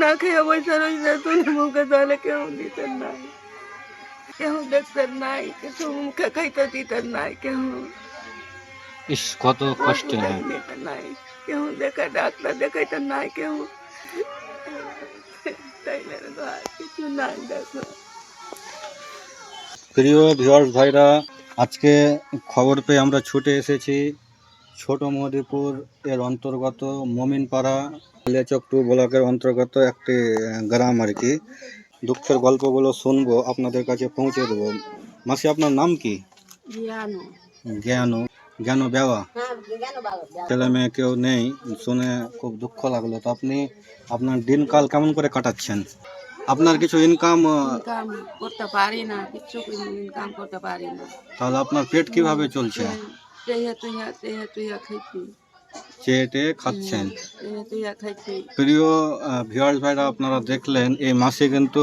না খেয়ে বসে রয়েছে তুলে মুখে জলে কেউ দিতেন নাই। কেউ দেখতেন নাই কিছু মুখে খাইতে দিতেন নাই কেউ ইস কত কষ্ট। দিতেন নাই কেউ দেখা ডাক্তার দেখাইতেন নাই কেউ তাইলে কিছু নাই দেখো। প্রিয় ভিউয়ার্স ভাইরা আজকে খবর পেয়ে আমরা ছুটে এসেছি ছোট মদিপুর এর অন্তর্গত মমিনপাড়া লেচক টু ব্লকের অন্তর্গত একটি গ্রাম আর কি। দুঃখের গল্পগুলো শুনব আপনাদের কাছে পৌঁছে দেবো। মাসি আপনার নাম কি? জ্ঞানু। জ্ঞান। বেওয়া? ছেলে মেয়ে কেউ নেই শুনে খুব দুঃখ লাগল। তো আপনি আপনার দিনকাল কেমন করে কাটাচ্ছেন? আপনার কিছু ইনকাম করতে পারি না কিচ্ছু ইনকাম করতে পারি না। তাহলে আপনার পেট কীভাবে চলছে? খাইছি খাচ্ছেন। তেহে তুইয়া খাইছি প্রিয় ভিউয়ার্স ভাইরা আপনারা দেখলেন এই মাসে কিন্তু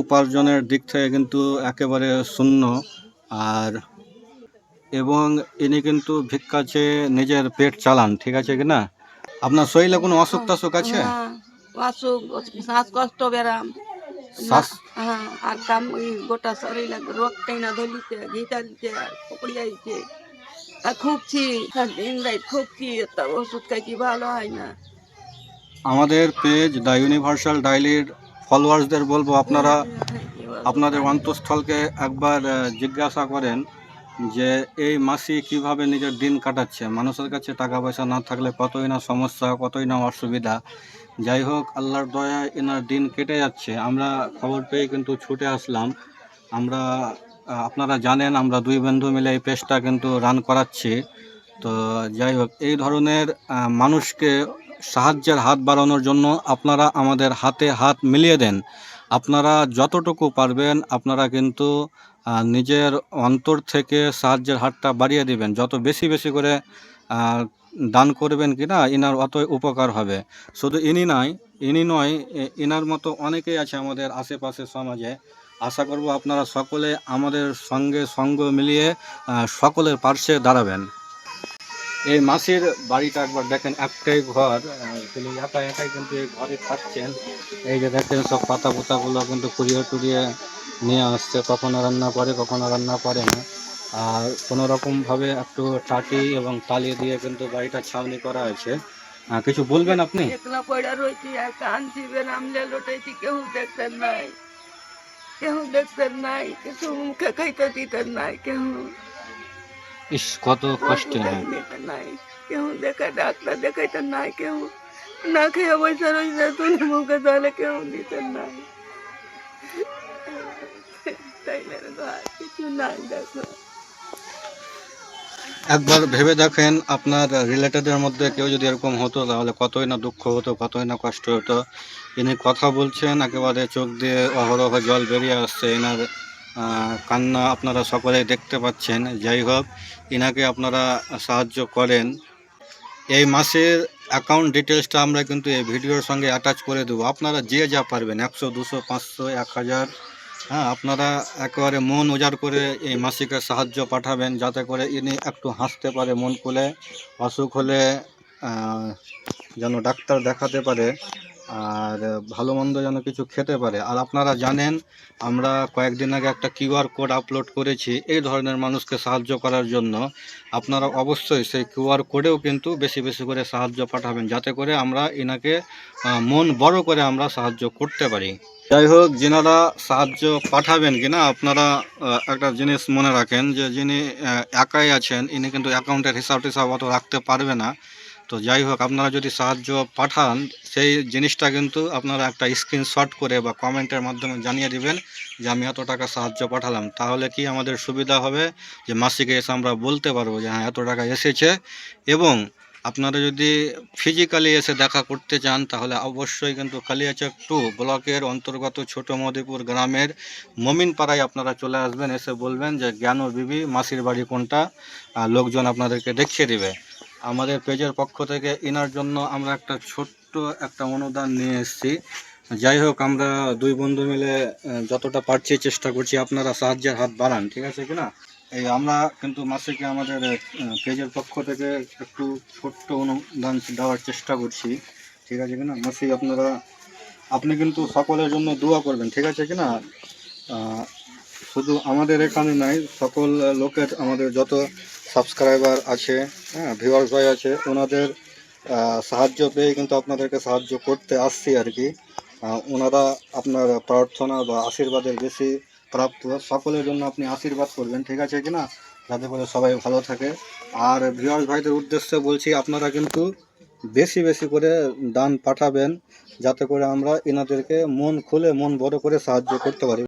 উপার্জনের দিক থেকে কিন্তু একেবারে শূন্য। আর এবং ইনি কিন্তু ভিক্ষা চেয়ে নিজের পেট চালান ঠিক আছে কি না আপনার শরীরে কোনো অসুখ টসুখ আছে? হ্যাঁ, অসুখ শ্বাসকষ্ট শ্বাস হ্যাঁ আর কাম ওই গোটা শরীরে রোগ টাইনা ধরিছে ঘিটা দিচ্ছে পকড়ি আইছে আর খুবছি খুবছি ওষুধ খাই কি ভালো হয় না। আমাদের পেজ দ্য ইউনিভার্সাল ডাইলির ফলোয়ার্সদের বলব আপনারা, আপনাদের অন্তঃস্থলকে একবার জিজ্ঞাসা করেন যে এই মাসি কীভাবে নিজের দিন কাটাচ্ছে? মানুষের কাছে টাকা পয়সা না থাকলে কতই না সমস্যা, কতই না অসুবিধা। যাই হোক, আল্লাহর দয়ায় এনার দিন কেটে যাচ্ছে। আমরা খবর পেয়ে কিন্তু ছুটে আসলাম। আমরা আপনারা জানেন, আমরা দুই বন্ধু মিলে এই পেজটা কিন্তু রান করাচ্ছি। তো যাই হোক, এই ধরনের মানুষকে সাহায্যের হাত বাড়ানোর জন্য আপনারা আমাদের হাতে হাত মিলিয়ে দেন। আপনারা যতটুকু পারবেন, আপনারা কিন্তু নিজের অন্তর থেকে সাহায্যের হাতটা বাড়িয়ে দিবেন। যত বেশি বেশি করে দান করবেন কি না ইনার অত উপকার হবে। শুধু ইনি নয় ইনি নয় ইনার মতো অনেকেই আছে আমাদের আশেপাশে সমাজে। আশা করব আপনারা সকলে আমাদের সঙ্গে সঙ্গ মিলিয়ে সকলের পার্শ্বে দাঁড়াবেন। এই মাসির বাড়িটা একবার দেখেন, একটাই ঘর তিনি একা একাই কিন্তু এই ঘরে থাকছেন। এই যে দেখেন, সব পাতা পোতাগুলো কিন্তু কুড়িয়ে টুড়িয়ে নিয়ে আসছে। কখনো রান্না করে, কখনো রান্না করে না। আর কোনো রকমভাবে একটু টাটি এবং টালি দিয়ে কিন্তু বাড়িটা ছাউনি করা আছে কিছু বলবেন আপনি? একলা পয়ডা রয়েছি লোটাইছি, কেউ দেখতেন নাই। কেউ দেখতেন নাই কিছু মুখে খাইতে দিতেন নাই কেউ ইস কত কষ্ট হ্যাঁ দিতেন নাই কেউ দেখা ডাক্তার দেখাইতেন নাই কেউ না খেয়ে বসে রয়েছে তুলে মুখে জলে কেউ দিতেন নাই তাইলে তো আর কিছু নাই দেখো একবার ভেবে দেখেন, আপনার রিলেটেডের মধ্যে কেউ যদি এরকম হতো, তাহলে কতই না দুঃখ হতো, কতই না কষ্ট হতো। ইনি কথা বলছেন, একেবারে চোখ দিয়ে অহরহ জল বেরিয়ে আসছে। এনার কান্না আপনারা সকলেই দেখতে পাচ্ছেন। যাই হোক, ইনাকে আপনারা সাহায্য করেন। এই মাসের অ্যাকাউন্ট ডিটেলসটা আমরা কিন্তু এই ভিডিওর সঙ্গে অ্যাটাচ করে দেবো। আপনারা যে যা পারবেন, একশো, দুশো, পাঁচশো, এক হাজার হ্যাঁ আপনারা একেবারে মন উজাড় করে এই মাসিকে সাহায্য পাঠাবেন যাতে করে ইনি একটু হাসতে পারে, মন খুলে, অসুখ হলে যেন ডাক্তার দেখাতে পারে আর ভালো মন্দ যেন কিছু খেতে পারে। আর আপনারা জানেন, আমরা কয়েকদিন আগে একটা কিউআর কোড আপলোড করেছি এই ধরনের মানুষকে সাহায্য করার জন্য। আপনারা অবশ্যই সেই কিউআর কোডেও কিন্তু বেশি বেশি করে সাহায্য পাঠাবেন, যাতে করে আমরা এনাকে মন বড় করে আমরা সাহায্য করতে পারি। যাই হোক যেনারা সাহায্য পাঠাবেন কিনা, আপনারা একটা জিনিস মনে রাখেন যে যিনি একাই আছেন, ইনি কিন্তু অ্যাকাউন্টের হিসাব টিসাব অত রাখতে পারবে না। তো যাই হোক আপনারা যদি সাহায্য পাঠান, সেই জিনিসটা কিন্তু আপনারা একটা স্ক্রিনশট করে বা কমেন্টের মাধ্যমে জানিয়ে দিবেন যে আমি এত টাকা সাহায্য পাঠালাম। তাহলে কি আমাদের সুবিধা হবে? যে মাসিকে এসে আমরা বলতে পারব যে হ্যাঁ এত টাকা এসেছে। এবং আপনারা যদি ফিজিক্যালি এসে দেখা করতে চান, তাহলে অবশ্যই কিন্তু কালিয়াচক টু ব্লকের অন্তর্গত ছোট মদিপুর গ্রামের মমিনপাড়ায় আপনারা চলে আসবেন, এসে বলবেন যে, জ্ঞান বিবি, মাসির বাড়ি কোনটা? লোকজন আপনাদেরকে দেখিয়ে দিবে। আমাদের পেজের পক্ষ থেকে এনার জন্য আমরা একটা ছোট্ট একটা অনুদান নিয়ে এসেছি। যাই হোক, আমরা দুই বন্ধু মিলে যতটা পারছি চেষ্টা করছি, আপনারা সাহায্যের হাত বাড়ান, ঠিক আছে কি না এই আমরা কিন্তু মাসিকে আমাদের পেজের পক্ষ থেকে একটু ছোট্ট অনুদান দেওয়ার চেষ্টা করছি। ঠিক আছে কি না মাসি, আপনারা, আপনি কিন্তু সকলের জন্য দোয়া করবেন, ঠিক আছে কি না শুধু আমাদের এখানে নাই, সকল লোকের আমাদের যত সাবস্ক্রাইবার আছে হ্যাঁ ভিউয়ার্স ভাই আছে, ওনাদের সাহায্য পেয়ে কিন্তু আপনাদেরকে সাহায্য করতে আসছি আর কি। ওনারা আপনার প্রার্থনা বা আশীর্বাদের বেশি প্রাপ্ত সকলের জন্য আপনি আশীর্বাদ করবেন, ঠিক আছে কি না যাতে করে সবাই ভালো থাকে। আর ভিওয়ার্স ভাইদের উদ্দেশ্যে বলছি, আপনারা কিন্তু বেশি বেশি করে দান পাঠাবেন, যাতে করে আমরা এনাদেরকে মন খুলে, মন বড় করে সাহায্য করতে পারি।